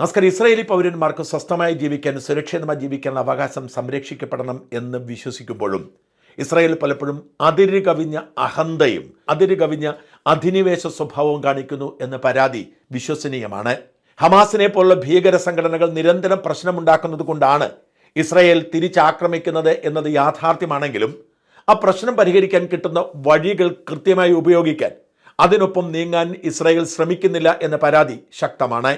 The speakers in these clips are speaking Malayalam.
നമസ്കാരം ഇസ്രയേലി പൗരന്മാർക്ക് സ്വസ്ഥമായി ജീവിക്കാൻ സുരക്ഷിതമായി ജീവിക്കാനുള്ള അവകാശം സംരക്ഷിക്കപ്പെടണം എന്ന് വിശ്വസിക്കുമ്പോഴും ഇസ്രായേൽ പലപ്പോഴും അതിര് കവിഞ്ഞ അഹന്തയും അതിര് കവിഞ്ഞ അധിനിവേശ സ്വഭാവവും കാണിക്കുന്നു എന്ന പരാതി വിശ്വസനീയമാണ്. ഹമാസിനെ പോലുള്ള ഭീകര സംഘടനകൾ നിരന്തരം പ്രശ്നമുണ്ടാക്കുന്നത് കൊണ്ടാണ് ഇസ്രായേൽ തിരിച്ചാക്രമിക്കുന്നത് എന്നത് യാഥാർത്ഥ്യമാണെങ്കിലും ആ പ്രശ്നം പരിഹരിക്കാൻ കിട്ടുന്ന വഴികൾ കൃത്യമായി ഉപയോഗിക്കാൻ അതിനൊപ്പം നീങ്ങാൻ ഇസ്രായേൽ ശ്രമിക്കുന്നില്ല എന്ന പരാതി ശക്തമാണ്.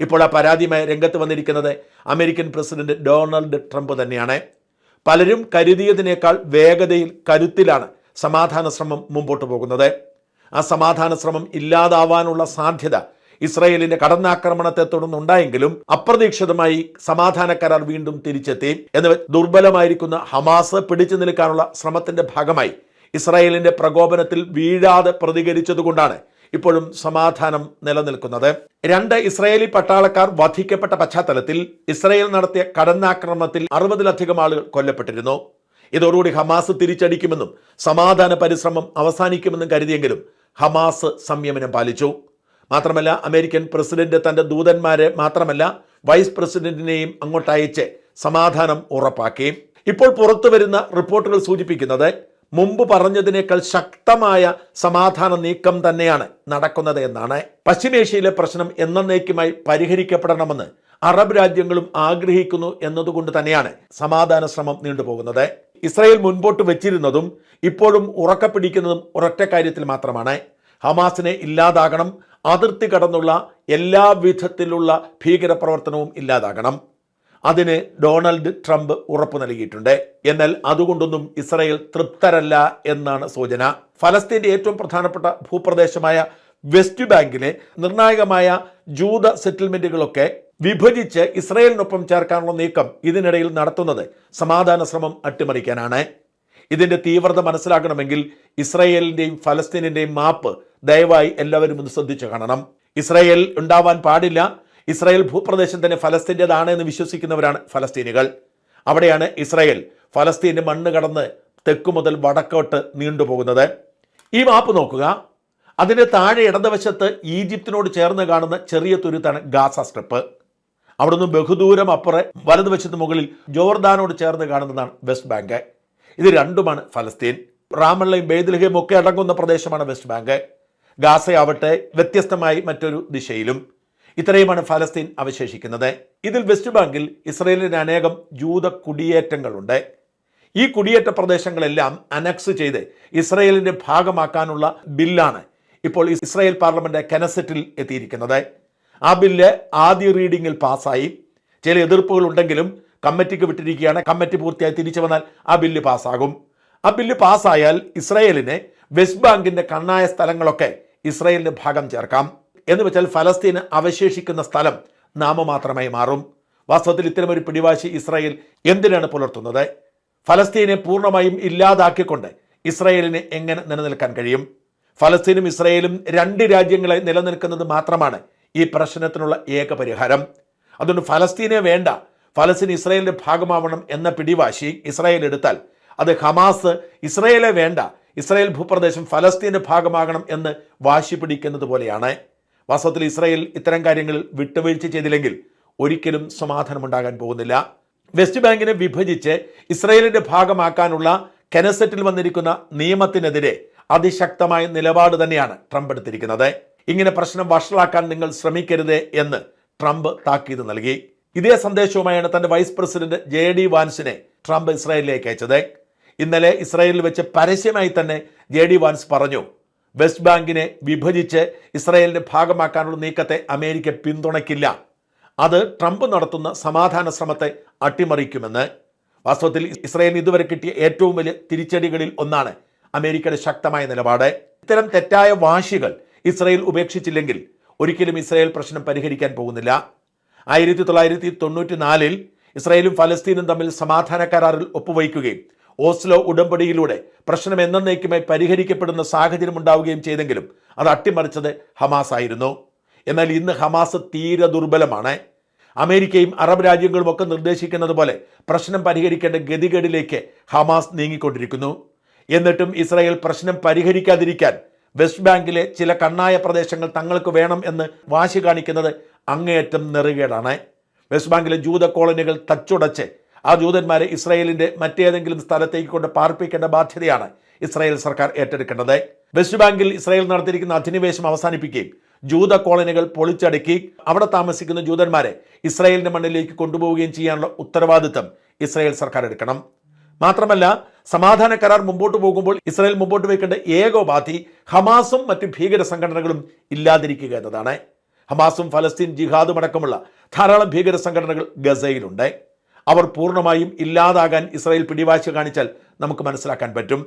ഇപ്പോൾ ആ പരാതിയുമായി രംഗത്ത് വന്നിരിക്കുന്നത് അമേരിക്കൻ പ്രസിഡന്റ് ഡൊണാൾഡ് ട്രംപ് തന്നെയാണ്. പലരും കരുതിയതിനേക്കാൾ വേഗതയിൽ കരുത്തിലാണ് സമാധാന ശ്രമം മുമ്പോട്ട് പോകുന്നത്. ആ സമാധാന ശ്രമം ഇല്ലാതാവാനുള്ള സാധ്യത ഇസ്രയേലിന്റെ കടന്നാക്രമണത്തെ തുടർന്നുണ്ടായെങ്കിലും അപ്രതീക്ഷിതമായി സമാധാന കരാർ വീണ്ടും തിരിച്ചെത്തി. എന്ന് ദുർബലമായിരിക്കുന്ന ഹമാസ് പിടിച്ചു നിൽക്കാനുള്ള ശ്രമത്തിന്റെ ഭാഗമായി ഇസ്രായേലിന്റെ പ്രകോപനത്തിൽ വീഴാതെ പ്രതികരിച്ചതുകൊണ്ടാണ് ഇപ്പോഴും സമാധാനം നിലനിൽക്കുന്നത്. രണ്ട് ഇസ്രയേലി പട്ടാളക്കാർ വധിക്കപ്പെട്ട പശ്ചാത്തലത്തിൽ ഇസ്രയേൽ നടത്തിയ കടന്നാക്രമണത്തിൽ അറുപതിലധികം ആളുകൾ കൊല്ലപ്പെട്ടിരുന്നു. ഇതോടുകൂടി ഹമാസ് തിരിച്ചടിക്കുമെന്നും സമാധാന പരിശ്രമം അവസാനിക്കുമെന്നും കരുതിയെങ്കിലും ഹമാസ് സംയമനം പാലിച്ചു. മാത്രമല്ല അമേരിക്കൻ പ്രസിഡന്റ് തന്റെ ദൂതന്മാരെ മാത്രമല്ല വൈസ് പ്രസിഡന്റിനെയും അങ്ങോട്ടയച്ച് സമാധാനം ഉറപ്പാക്കി. ഇപ്പോൾ പുറത്തു വരുന്ന റിപ്പോർട്ടുകൾ സൂചിപ്പിക്കുന്നത് മുമ്പ് പറഞ്ഞതിനേക്കാൾ ശക്തമായ സമാധാന നീക്കം തന്നെയാണ് നടക്കുന്നത് എന്നാണ്. പശ്ചിമേഷ്യയിലെ പ്രശ്നം എന്നേക്കുമായി പരിഹരിക്കപ്പെടണമെന്ന് അറബ് രാജ്യങ്ങളും ആഗ്രഹിക്കുന്നു എന്നതുകൊണ്ട് തന്നെയാണ് സമാധാന ശ്രമം നീണ്ടുപോകുന്നത്. ഇസ്രായേൽ മുൻപോട്ട് വെച്ചിരുന്നതും ഇപ്പോഴും ഉറക്കപ്പിടിക്കുന്നതും ഒരൊറ്റ കാര്യത്തിൽ മാത്രമാണ്. ഹമാസിനെ ഇല്ലാതാകണം അതിർത്തി കടന്നുള്ള എല്ലാ വിധത്തിലുള്ള ഭീകരപ്രവർത്തനവും ഇല്ലാതാകണം. അതിന് ഡൊണാൾഡ് ട്രംപ് ഉറപ്പു നൽകിയിട്ടുണ്ട്. എന്നാൽ അതുകൊണ്ടൊന്നും ഇസ്രായേൽ തൃപ്തരല്ല എന്നാണ് സൂചന. ഫലസ്തീന്റെ ഏറ്റവും പ്രധാനപ്പെട്ട ഭൂപ്രദേശമായ വെസ്റ്റ് ബാങ്കിലെ നിർണായകമായ ജൂത സെറ്റിൽമെന്റുകളൊക്കെ വിഭജിച്ച് ഇസ്രായേലിനൊപ്പം ചേർക്കാനുള്ള നീക്കം ഇതിനിടയിൽ നടത്തുന്നത് സമാധാന ശ്രമം അട്ടിമറിക്കാനാണ്. ഇതിന്റെ തീവ്രത മനസ്സിലാക്കണമെങ്കിൽ ഇസ്രായേലിന്റെയും ഫലസ്തീനിന്റെയും മാപ്പ് ദയവായി എല്ലാവരും ഒന്ന് ശ്രദ്ധിച്ചു കാണണം. ഇസ്രായേൽ ഉണ്ടാവാൻ പാടില്ല ഇസ്രായേൽ ഭൂപ്രദേശം തന്നെ ഫലസ്തീന്റെതാണ് എന്ന് വിശ്വസിക്കുന്നവരാണ് ഫലസ്തീനികൾ. അവിടെയാണ് ഇസ്രായേൽ ഫലസ്തീന്റെ മണ്ണ് കടന്ന് തെക്കു മുതൽ വടക്കോട്ട് നീണ്ടുപോകുന്നത്. ഈ മാപ്പ് നോക്കുക. അതിന്റെ താഴെ ഇടതുവശത്ത് ഈജിപ്തിനോട് ചേർന്ന് കാണുന്ന ചെറിയ തുരുത്താണ് ഗാസ സ്ട്രിപ്പ്. അവിടുന്ന് ബഹുദൂരം അപ്പുറ വലതുവശത്ത് മുകളിൽ ജോർദാനോട് ചേർന്ന് കാണുന്നതാണ് വെസ്റ്റ് ബാങ്ക്. ഇത് രണ്ടുമാണ് ഫലസ്തീൻ. റാമള്ളയും ബേദൽഹയും ഒക്കെ അടങ്ങുന്ന പ്രദേശമാണ് വെസ്റ്റ് ബാങ്ക്. ഗാസയാവട്ടെ വ്യത്യസ്തമായി മറ്റൊരു ദിശയിലും. ഇത്രയുമാണ് ഫലസ്തീൻ അവശേഷിക്കുന്നത്. ഇതിൽ വെസ്റ്റ് ബാങ്കിൽ ഇസ്രയേലിന് അനേകം ജൂത കുടിയേറ്റങ്ങളുണ്ട്. ഈ കുടിയേറ്റ പ്രദേശങ്ങളെല്ലാം അനക്സ് ചെയ്ത് ഇസ്രയേലിന്റെ ഭാഗമാക്കാനുള്ള ബില്ലാണ് ഇപ്പോൾ ഇസ്രായേൽ പാർലമെന്റ് കെനസെറ്റിൽ എത്തിയിരിക്കുന്നത്. ആ ബില്ല് ആദ്യ റീഡിങ്ങിൽ പാസ്സായി. ചില എതിർപ്പുകൾ ഉണ്ടെങ്കിലും കമ്മിറ്റിക്ക് വിട്ടിരിക്കുകയാണ്. കമ്മിറ്റി പൂർത്തിയായി തിരിച്ചു വന്നാൽ ആ ബില്ല് പാസ്സാകും. ആ ബില്ല് പാസ്സായാൽ ഇസ്രയേലിന് വെസ്റ്റ് ബാങ്കിന്റെ കണ്ണായ സ്ഥലങ്ങളൊക്കെ ഇസ്രായേലിന്റെ ഭാഗം ചേർക്കാം. എന്ന് വെച്ചാൽ ഫലസ്തീന് അവശേഷിക്കുന്ന സ്ഥലം നാമമാത്രമായി മാറും. വാസ്തവത്തിൽ ഇത്തരമൊരു പിടിവാശി ഇസ്രായേൽ എന്തിനാണ് പുലർത്തുന്നത്? ഫലസ്തീനെ പൂർണമായും ഇല്ലാതാക്കിക്കൊണ്ട് ഇസ്രായേലിന് എങ്ങനെ നിലനിൽക്കാൻ കഴിയും? ഫലസ്തീനും ഇസ്രായേലും രണ്ട് രാജ്യങ്ങളെ നിലനിൽക്കുന്നത് മാത്രമാണ് ഈ പ്രശ്നത്തിനുള്ള ഏക പരിഹാരം. അതുകൊണ്ട് ഫലസ്തീനെ വേണ്ട ഫലസ്തീൻ ഇസ്രായേലിന്റെ ഭാഗമാവണം എന്ന പിടിവാശി ഇസ്രായേൽ എടുത്താൽ അത് ഹമാസ് ഇസ്രായേലെ വേണ്ട ഇസ്രായേൽ ഭൂപ്രദേശം ഫലസ്തീന്റെ ഭാഗമാകണം എന്ന് വാശി പിടിക്കുന്നത് പോലെയാണ്. വാസ്തവത്തിൽ ഇസ്രായേൽ ഇത്തരം കാര്യങ്ങൾ വിട്ടുവീഴ്ച ചെയ്തില്ലെങ്കിൽ ഒരിക്കലും സമാധാനമുണ്ടാകാൻ പോകുന്നില്ല. വെസ്റ്റ് ബാങ്കിനെ വിഭജിച്ച് ഇസ്രായേലിന്റെ ഭാഗമാക്കാനുള്ള കെനസെറ്റിൽ വന്നിരിക്കുന്ന നിയമത്തിനെതിരെ അതിശക്തമായ നിലപാട് തന്നെയാണ് ട്രംപ് എടുത്തിരിക്കുന്നത്. ഇങ്ങനെ പ്രശ്നം വഷളാക്കാൻ നിങ്ങൾ ശ്രമിക്കരുത് എന്ന് ട്രംപ് താക്കീത് നൽകി. ഇതേ സന്ദേശവുമായാണ് തന്റെ വൈസ് പ്രസിഡന്റ് ജെ ഡി വാൻസിനെ ട്രംപ് ഇസ്രായേലിലേക്ക് അയച്ചത്. ഇന്നലെ ഇസ്രായേലിൽ വെച്ച് പരസ്യമായി തന്നെ ജെ ഡി വാൻസ് പറഞ്ഞു വെസ്റ്റ് ബാങ്കിനെ വിഭജിച്ച് ഇസ്രയേലിന്റെ ഭാഗമാക്കാനുള്ള നീക്കത്തെ അമേരിക്ക പിന്തുണയ്ക്കില്ല. അത് ട്രംപ് നടത്തുന്ന സമാധാന ശ്രമത്തെ അട്ടിമറിക്കുമെന്ന്. വാസ്തവത്തിൽ ഇസ്രയേലിന് ഇതുവരെ കിട്ടിയ ഏറ്റവും വലിയ തിരിച്ചടികളിൽ ഒന്നാണ് അമേരിക്കയുടെ ശക്തമായ നിലപാട്. ഇത്തരം തെറ്റായ വാശികൾ ഇസ്രയേൽ ഉപേക്ഷിച്ചില്ലെങ്കിൽ ഒരിക്കലും ഇസ്രയേൽ പ്രശ്നം പരിഹരിക്കാൻ പോകുന്നില്ല. ആയിരത്തി തൊള്ളായിരത്തി തൊണ്ണൂറ്റി നാലിൽ ഇസ്രയേലും ഫലസ്തീനും തമ്മിൽ സമാധാന കരാറിൽ ഒപ്പുവയ്ക്കുകയും ഓസ്ലോ ഉടമ്പടിയിലൂടെ പ്രശ്നം എന്നേക്കുമായി പരിഹരിക്കപ്പെടുന്ന സാഹചര്യം ഉണ്ടാവുകയും ചെയ്തെങ്കിലും അത് അട്ടിമറിച്ചത് ഹമാസ് ആയിരുന്നു. എന്നാൽ ഇന്ന് ഹമാസ് തീരെ ദുർബലമാണ്. അമേരിക്കയും അറബ് രാജ്യങ്ങളും ഒക്കെ നിർദ്ദേശിക്കുന്നത് പോലെ പ്രശ്നം പരിഹരിക്കേണ്ട ഗതികേടിലേക്ക് ഹമാസ് നീങ്ങിക്കൊണ്ടിരിക്കുന്നു. എന്നിട്ടും ഇസ്രായേൽ പ്രശ്നം പരിഹരിക്കാതിരിക്കാൻ വെസ്റ്റ് ബാങ്കിലെ ചില കണ്ണായ പ്രദേശങ്ങൾ തങ്ങൾക്ക് വേണം എന്ന് വാശി കാണിക്കുന്നത് അങ്ങേയറ്റം നെറുകേടാണ്. വെസ്റ്റ് ബാങ്കിലെ ജൂത കോളനികൾ തച്ചുടച്ച് ആ ജൂതന്മാരെ ഇസ്രായേലിന്റെ മറ്റേതെങ്കിലും സ്ഥലത്തേക്ക് കൊണ്ട് പാർപ്പിക്കേണ്ട ബാധ്യതയാണ് ഇസ്രായേൽ സർക്കാർ ഏറ്റെടുക്കേണ്ടത്. വെസ്റ്റ് ബാങ്കിൽ ഇസ്രായേൽ നടത്തിയിരിക്കുന്ന അധിനിവേശം അവസാനിപ്പിക്കുകയും ജൂത കോളനികൾ പൊളിച്ചടുക്കി അവിടെ താമസിക്കുന്ന ജൂതന്മാരെ ഇസ്രായേലിന്റെ മണ്ണിലേക്ക് കൊണ്ടുപോവുകയും ചെയ്യാനുള്ള ഉത്തരവാദിത്തം ഇസ്രായേൽ സർക്കാർ എടുക്കണം. മാത്രമല്ല സമാധാന കരാർ മുമ്പോട്ട് പോകുമ്പോൾ ഇസ്രായേൽ മുമ്പോട്ട് വയ്ക്കേണ്ട ഏകോപാധി ഹമാസും മറ്റ് ഭീകര സംഘടനകളും ഇല്ലാതിരിക്കുക എന്നതാണ്. ഹമാസും ഫലസ്തീൻ ജിഹാദും അടക്കമുള്ള ധാരാളം ഭീകര സംഘടനകൾ ഗസയിലുണ്ട്. അവർ പൂർണമായും ഇല്ലാതാകാൻ ഇസ്രായേൽ പിടിവാശി കാണിച്ചാൽ നമുക്ക് മനസ്സിലാക്കാൻ പറ്റും.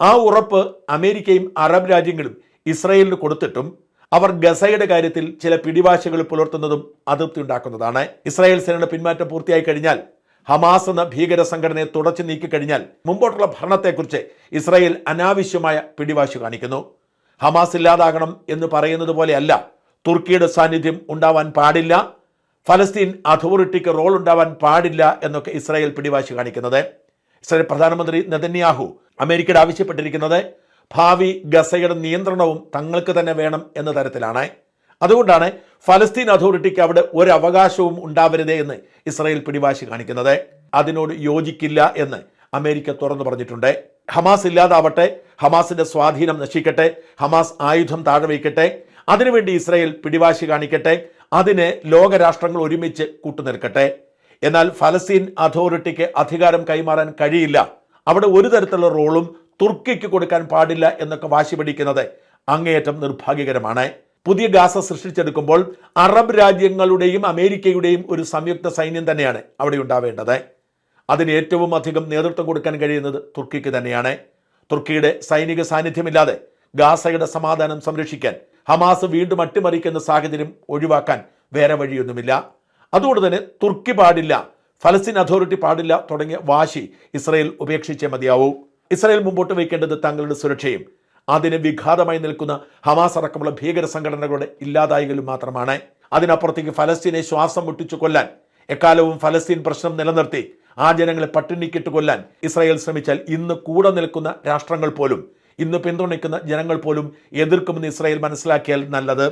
ആ ഉറപ്പ് അമേരിക്കയും അറബ് രാജ്യങ്ങളും ഇസ്രായേലിന് കൊടുത്തിട്ടും അവർ ഗസയുടെ കാര്യത്തിൽ ചില പിടിവാശികൾ പുലർത്തുന്നതും അതൃപ്തി ഉണ്ടാക്കുന്നതാണ്. ഇസ്രായേൽ സേനയുടെ പിന്മാറ്റം പൂർത്തിയായി കഴിഞ്ഞാൽ ഹമാസ് എന്ന ഭീകര സംഘടനയെ തുടച്ചു നീക്കിക്കഴിഞ്ഞാൽ മുമ്പോട്ടുള്ള ഭരണത്തെക്കുറിച്ച് ഇസ്രായേൽ അനാവശ്യമായ പിടിവാശി കാണിക്കുന്നു. ഹമാസ് ഇല്ലാതാകണം എന്ന് പറയുന്നത് പോലെയല്ല തുർക്കിയുടെ സാന്നിധ്യം ഉണ്ടാവാൻ പാടില്ല. ഫലസ്തീൻ അതോറിറ്റിക്ക് റോൾ ഉണ്ടാവാൻ പാടില്ല എന്നൊക്കെ ഇസ്രായേൽ പിടിവാശി കാണിക്കുന്നത്. ഇസ്രായേൽ പ്രധാനമന്ത്രി നെതന്യാഹു അമേരിക്കയുടെ ആവശ്യപ്പെട്ടിരിക്കുന്നത് ഭാവി ഗസയുടെ നിയന്ത്രണവും തങ്ങൾക്ക് തന്നെ വേണം എന്ന തരത്തിലാണ്. അതുകൊണ്ടാണ് ഫലസ്തീൻ അതോറിറ്റിക്ക് അവിടെ ഒരു അവകാശവും ഉണ്ടാവരുതേ എന്ന് ഇസ്രായേൽ പിടിവാശി കാണിക്കുന്നത്. അതിനോട് യോജിക്കില്ല എന്ന് അമേരിക്ക തുറന്നു പറഞ്ഞിട്ടുണ്ട്. ഹമാസ് ഇല്ലാതാവട്ടെ ഹമാസിന്റെ സ്വാധീനം നശിക്കട്ടെ ഹമാസ് ആയുധം താഴെ വയ്ക്കട്ടെ അതിനുവേണ്ടി ഇസ്രായേൽ പിടിവാശി കാണിക്കട്ടെ അതിന് ലോകരാഷ്ട്രങ്ങൾ ഒരുമിച്ച് കൂട്ടുനിൽക്കട്ടെ. എന്നാൽ ഫലസ്തീൻ അതോറിറ്റിക്ക് അധികാരം കൈമാറാൻ കഴിയില്ല. അവിടെ ഒരു തരത്തിലുള്ള റോളും തുർക്കിക്ക് കൊടുക്കാൻ പാടില്ല എന്നൊക്കെ വാശി പിടിക്കുന്നത് അങ്ങേയറ്റം നിർഭാഗ്യകരമാണ്. പുതിയ ഗാസ സൃഷ്ടിച്ചെടുക്കുമ്പോൾ അറബ് രാജ്യങ്ങളുടെയും അമേരിക്കയുടെയും ഒരു സംയുക്ത സൈന്യം തന്നെയാണ് അവിടെ ഉണ്ടാവേണ്ടത്. അതിന് ഏറ്റവും അധികം നേതൃത്വം കൊടുക്കാൻ കഴിയുന്നത് തുർക്കിക്ക് തന്നെയാണ്. തുർക്കിയുടെ സൈനിക സാന്നിധ്യമില്ലാതെ ഗാസയുടെ സമാധാനം സംരക്ഷിക്കാൻ ഹമാസ് വീണ്ടും അട്ടിമറിക്കുന്ന സാഹചര്യം ഒഴിവാക്കാൻ വേറെ വഴിയൊന്നുമില്ല. അതുകൊണ്ട് തന്നെ തുർക്കി പാടില്ല ഫലസ്തീൻ അതോറിറ്റി പാടില്ല തുടങ്ങിയ വാശി ഇസ്രയേൽ ഉപേക്ഷിച്ചേ മതിയാവൂ. ഇസ്രയേൽ മുമ്പോട്ട് വയ്ക്കേണ്ടത് തങ്ങളുടെ സുരക്ഷയും അതിന് വിഘാതമായി നിൽക്കുന്ന ഹമാസ് അടക്കമുള്ള ഭീകര സംഘടനകളുടെ ഇല്ലാതായികളും മാത്രമാണ്. അതിനപ്പുറത്തേക്ക് ഫലസ്തീനെ ശ്വാസം മുട്ടിച്ചു കൊല്ലാൻ എക്കാലവും ഫലസ്തീൻ പ്രശ്നം നിലനിർത്തി ആ ജനങ്ങളെ പട്ടിണിക്കിട്ട് കൊല്ലാൻ ഇസ്രായേൽ ശ്രമിച്ചാൽ ഇന്ന് കൂടെ നിൽക്കുന്ന രാഷ്ട്രങ്ങൾ പോലും ഇന്ന് പിന്തുണയ്ക്കുന്ന ജനങ്ങൾ പോലും എതിർക്കുമെന്ന് ഇസ്രായേൽ മനസ്സിലാക്കിയാൽ നല്ലത്.